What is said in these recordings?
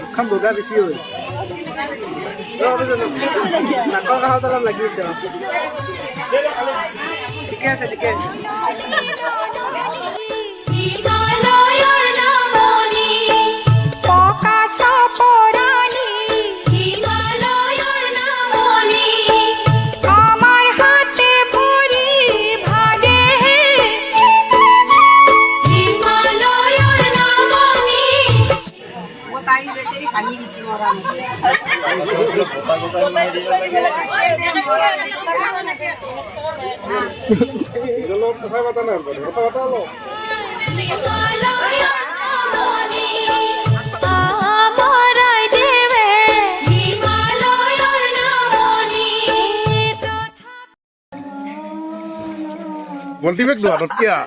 মুখখান বগা বেছি হ'ল নাকৰ কাষত অলপ লাগি আছে ঠিকে আছে ঠিকে আছে। কথা কথা না কথা কথা হলো One thing with Dwarf, yeah.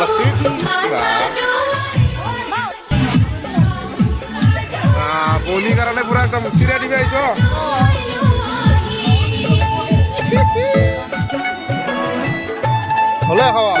লাগছে বলি কারণে পুরো একটা চিরা দিবে আইছ। হলে হওয়া।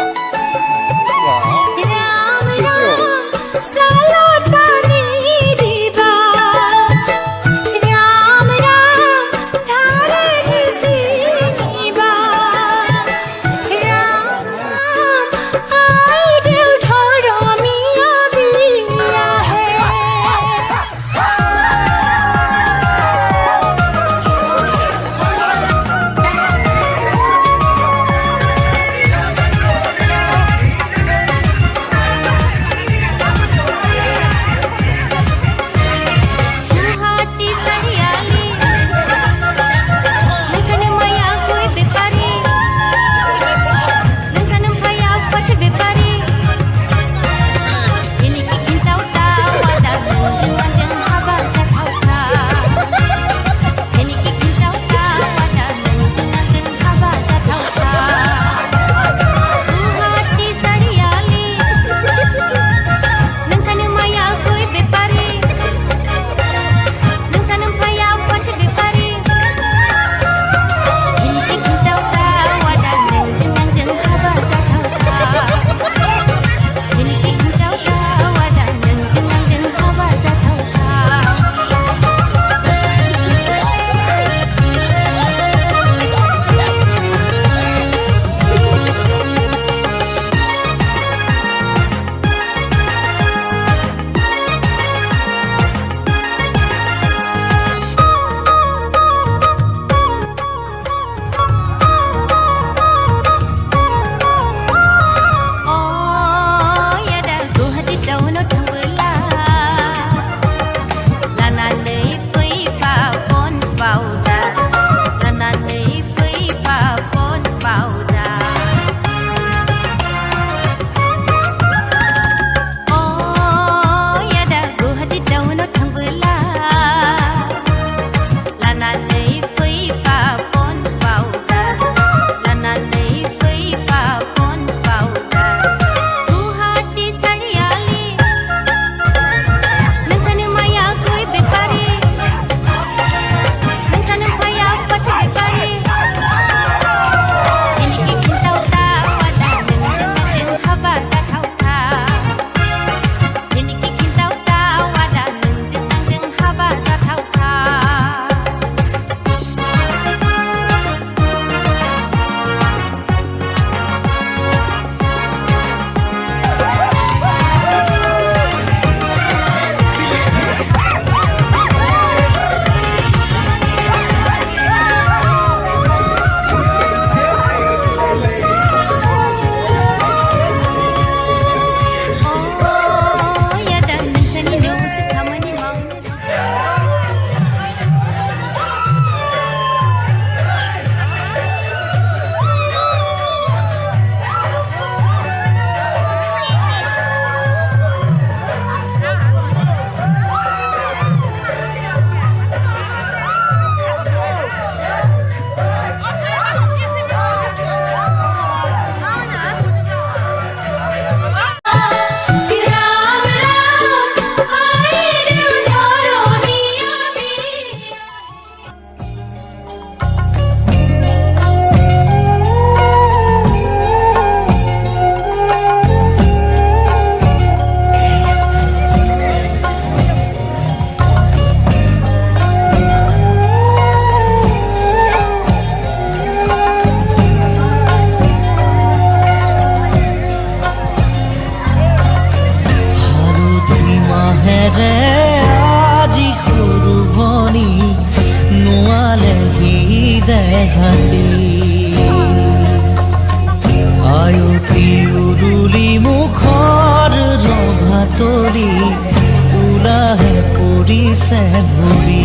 দিছে ভৰি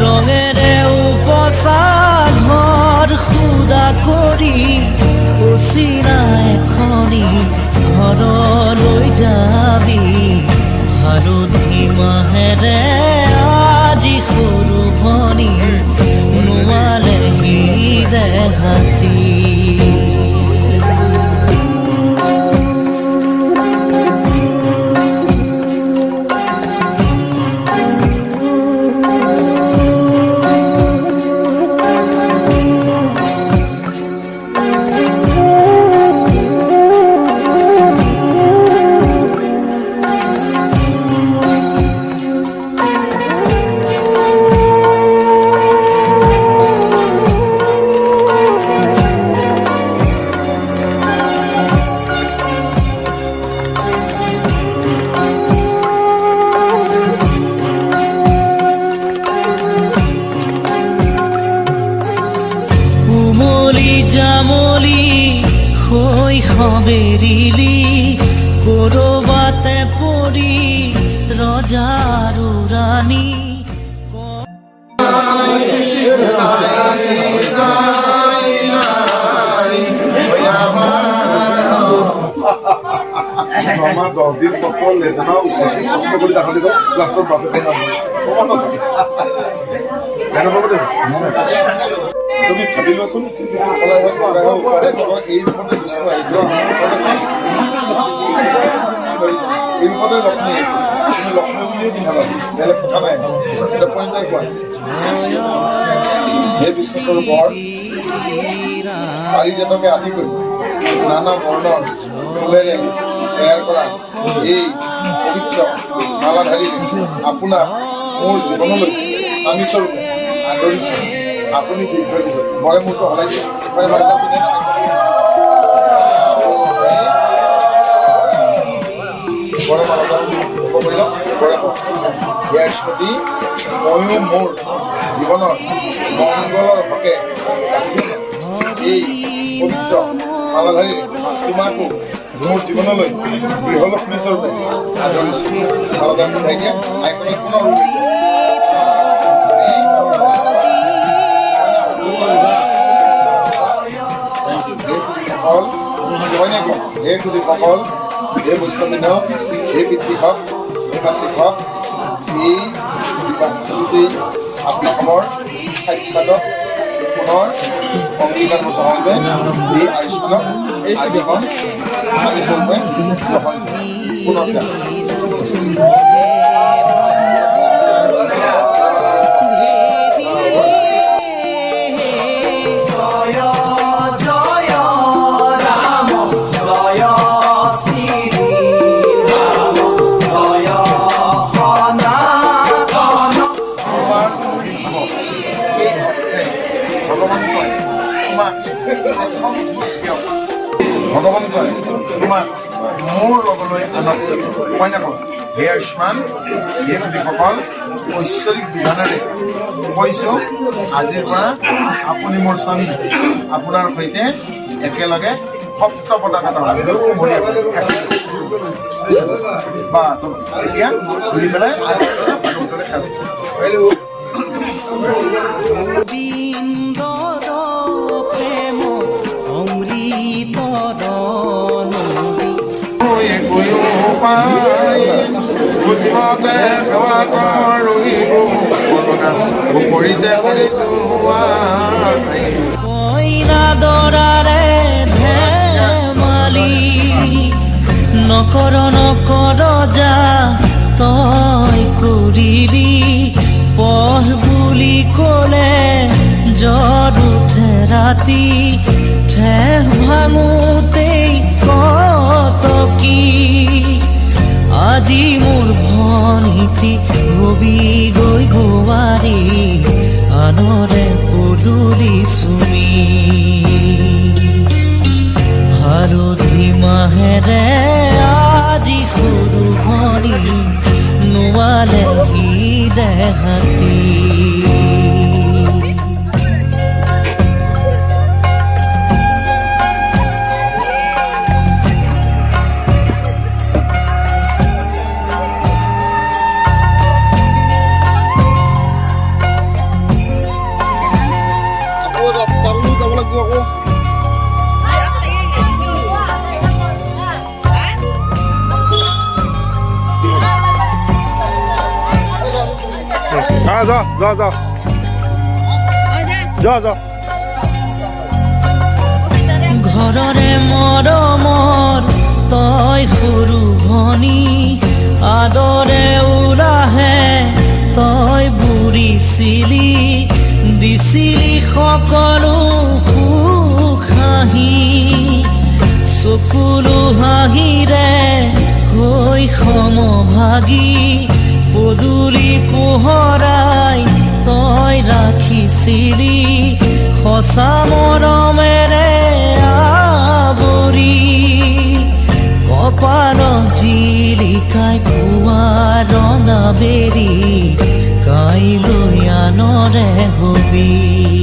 ৰঙেৰে উপচা ঘৰ সুদা কৰি অচিনা এখনি ঘৰলৈ যাবি। হালধি মাহেৰে আজি সৰু ভনী নোৱাৰেহি দেহাতী। কৰবাতে পৰি ৰজাৰ ৰাণী আমাৰ দহ দিন লেজনা কষ্ট কৰি দেখা দেই তুমি ভাবি লোৱাচোন এই এই ৰূপতে লক্ষ্মী আহিছে তুমি লক্ষ্মী বুলিয়ে পিন্ধাবা বেলেগ কথা নাই। এটা পইণ্টাই কোৱা হে বিষ্ণুস্বৰূপ বৰ পাৰিজাতকে আদি কৰি নানা বৰ্ণৰ ফুলেৰে তৈয়াৰ কৰা এই পবিত্ৰ মালাধাৰী আপোনাক মোৰ জীৱনলৈ স্বামী স্বৰূপে আদৰিছোঁ আপুনি লওক বৰে ইয়াৰ স্মৃতি ময়ো মোৰ জীৱনৰ মংগলৰ হকে এই পবিত্ৰ মালাধাৰী তোমাকো মোৰ জীৱনলৈ গৃহলক্ষ্মী স্বৰূপে আদৰিছোঁ মালাধাৰ হয় নে কওঁ হে সুধীসকল হে বৈষ্ণৱীন হে পিতৃভক হক এই সাক্ষাতক পুনৰ অংগীকাৰ মতে এই আয়ুষ্মানক আজি গ্ৰহণ পুনৰ লগলৈ আনক নাকয় হে আয়ুষ্মান, হে গোপীসকল ঐশ্বৰিক বিধানেৰে কৈছোঁ, আজিৰ পৰা আপুনি মোৰ স্বামী, আপোনাৰ সৈতে একেলগে সপ্ত পতাকা বা এতিয়া ঘূৰি পেলাই খেল। কইনা দৰাৰে ধেমালি নকৰ নকৰ যা তই কৰিবি পঢ় বুলি ক'লে জ্বৰ উঠে ৰাতি, ঠেহ ভাঙোতেই কত কি। আজি মোৰ ভনীতি হবি গৈ বোৱাৰী আনৰে পদূলি চুমি। হালধি মাহেৰে আজি সৰু ভনী, নোৱালে সি দেহাতী Naliligo ako. Ah, so, so, so. So, so. ঘৰৰে মৰমৰ তই সৰু ভনী আদৰে উৰাহে তই বুঢ়ী চিলি দিছিলি সকলো সুখ হাঁহি চকুলো হাঁহিৰে হৈ সমভাগী, পদূলি পোহৰাই তই ৰাখিছিলি, সঁচা মৰমেৰে আৱৰি, কপালত জিলিকাই পোৱা ৰঙা বেৰি কাইলৈ আনৰে হবি।